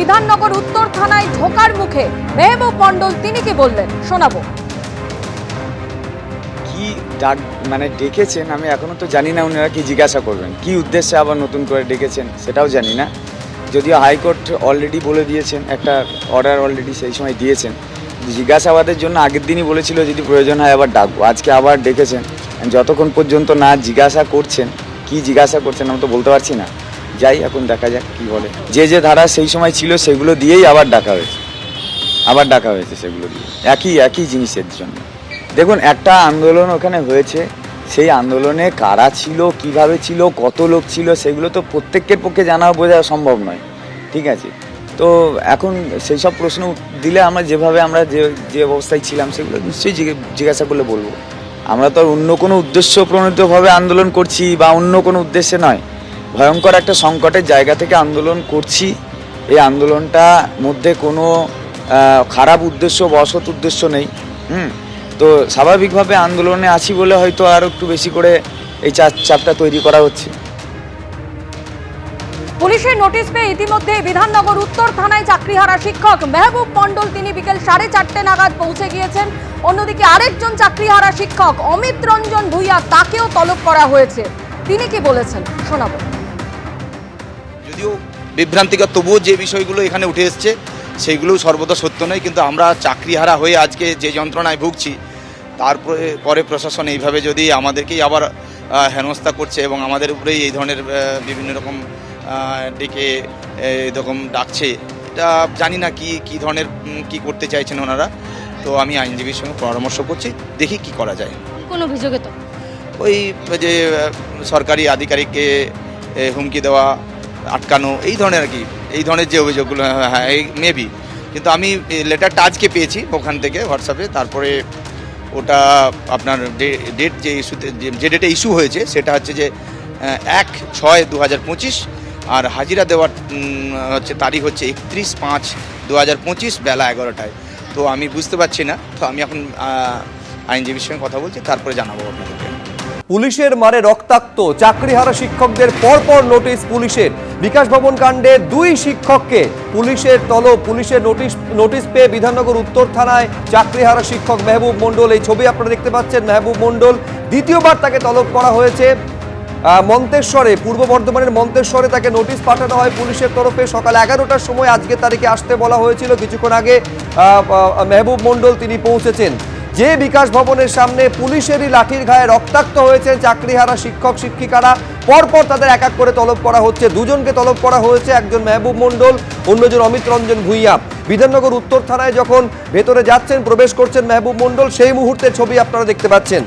বিধাননগর উত্তর থানায় ঢোকার মুখে মেহবুব মণ্ডল তিনি কি বললেন? শোনাবো। কি ডাক মানে ডেকেছেন, আমি এখনও তো জানি না ওনারা কি জিজ্ঞাসা করবেন। কি উদ্দেশ্যে আবার নতুন করে ডেকেছেন, সেটাও জানি না। যদিও হাইকোর্ট অলরেডি বলে দিয়েছেন, একটা অর্ডার অলরেডি সেই সময় দিয়েছেন। জিজ্ঞাসাবাদের জন্য আগের দিনই বলেছিল যদি প্রয়োজন হয় আবার ডাকবো। আজকে আবার ডেকেছেন। যতক্ষণ পর্যন্ত না জিজ্ঞাসা করছেন, কি জিজ্ঞাসা করছেন আমি তো বলতে পারছি না। যাই, এখন দেখা যাক কি বলে। যে যে ধারা সেই সময় ছিল, সেগুলো দিয়েই আবার ডাকা হয়েছে। আবার ডাকা হয়েছে সেগুলো দিয়ে। একই একই জিনিসের জন্য। দেখুন, একটা আন্দোলন ওখানে হয়েছে। সেই আন্দোলনে কারা ছিল, কীভাবে ছিল, কত লোক ছিল, সেগুলো তো প্রত্যেকের পক্ষে জানা বোঝা সম্ভব নয়। ঠিক আছে? তো এখন সেই সব প্রশ্ন দিলে আমরা যেভাবে আমরা যে যে অবস্থায় ছিলাম, সেগুলো নিশ্চয়ই জিজ্ঞে- জিজ্ঞাসা করলে বলব। আমরা তো অন্য কোনো উদ্দেশ্য প্রণীতভাবে আন্দোলন করছি বা অন্য কোনো উদ্দেশ্যে নয়। ভয়ঙ্কর একটা সংকটের জায়গা থেকে আন্দোলন করছি। এই আন্দোলনটা মধ্যে কোনো খারাপ উদ্দেশ্য বা অসৎ উদ্দেশ্য নেই, হুম? তো স্বাভাবিকভাবে আন্দোলনে আছি বলে হয়তো আরও একটু বেশি করে এই চাপ চাপটা তৈরি করা হচ্ছে। পুলিশের নোটিশ পেয়ে ইতিমধ্যে বিধাননগর উত্তর থানায় চাকরি চাকরিহারা শিক্ষক মেহবুব মণ্ডল। তিনি বিকেল সাড়ে চারটে নাগাদ পৌঁছে গিয়েছেন। অন্যদিকে আরেকজন চাকরিহারা শিক্ষক অমিত রঞ্জন ভূঁইয়া, তাকেও তলব করা হয়েছে। তিনি কি বলেছেন? শোনাবো। যদিও বিভ্রান্তিকর তবুও যে বিষয়গুলো এখানে উঠে এসছে সেইগুলো সর্বদা সত্য নয়। কিন্তু আমরা চাকরিহারা হয়ে আজকে যে যন্ত্রণায় ভুগছি তারপরে পরে প্রশাসন এইভাবে যদি আমাদেরকেই আবার হেনস্থা করছে এবং আমাদের উপরেই এই ধরনের বিভিন্ন রকম ডেকে এরকম ডাকছে এটা জানি না কি কি ধরনের কি করতে চাইছেন ওনারা। তো আমি আইনজীবীর সঙ্গে পরামর্শ করছি দেখি কি করা যায়। কোন অভিযোগে তো? ওই যে সরকারি আধিকারিককে হুমকি দেওয়া আটকানো এই ধরনের আর কি এই ধরনের যে অভিযোগগুলো হ্যাঁ, হ্যাঁ এই মেবি কিন্তু আমি লেটারটা আজকে পেয়েছি ওখান থেকে হোয়াটসঅ্যাপে তারপরে ওটা আপনার ডেট যে ইস্যুতে যে- যে ডেটে ইস্যু হয়েছে সেটা হচ্ছে যে এক ছয় দু হাজার পঁচিশ আর হাজিরা দেওয়ার হচ্ছে তারিখ হচ্ছে একত্রিশ পাঁচ দু হাজার পঁচিশ বেলা এগারোটায়। তো আমি বুঝতে পারছি না তো আমি এখন আইনজীবীর সঙ্গে কথা বলছি তারপরে জানাব আপনাদেরকে। পুলিশের মারে রক্তাক্ত। চাকরিহারা শিক্ষকদের পরপর নোটিশ পুলিশের। বিকাশ ভবন কাণ্ডে দুই শিক্ষককে পুলিশের তল পুলিশের নোটিশ নোটিশ পেয়ে বিধাননগর উত্তর থানায় চাকরিহারা শিক্ষক মেহবুব মণ্ডল। এই ছবি আপনারা দেখতে পাচ্ছেন, মেহবুব মণ্ডল। দ্বিতীয়বার তাকে তলব করা হয়েছে। মন্তেশ্বরে, পূর্ব বর্ধমানের মন্তেশ্বরে তাকে নোটিশ পাঠানো হয় পুলিশের তরফে। সকাল এগারোটার সময় আজকে তারিখে আসতে বলা হয়েছিল। কিছুক্ষণ আগে মেহবুব মণ্ডল তিনি পৌঁছেছেন। যে বিকাশ ভবনের সামনে পুলিশেরই লাঠির ঘায়ে রক্তাক্ত হয়েছে চাকরিহারা শিক্ষক, শিক্ষিকারা, পরপর তাদের এক এক করে তলব করা হচ্ছে। দুজনকে তলব করা হয়েছে, একজন মেহবুব মণ্ডল, অন্যজন অমিত রঞ্জন ভুইয়া। বিধাননগর উত্তর থানায় যখন ভেতরে যাচ্ছেন, প্রবেশ করছেন মেহবুব মণ্ডল, সেই মুহূর্তে ছবি আপনারা দেখতে পাচ্ছেন।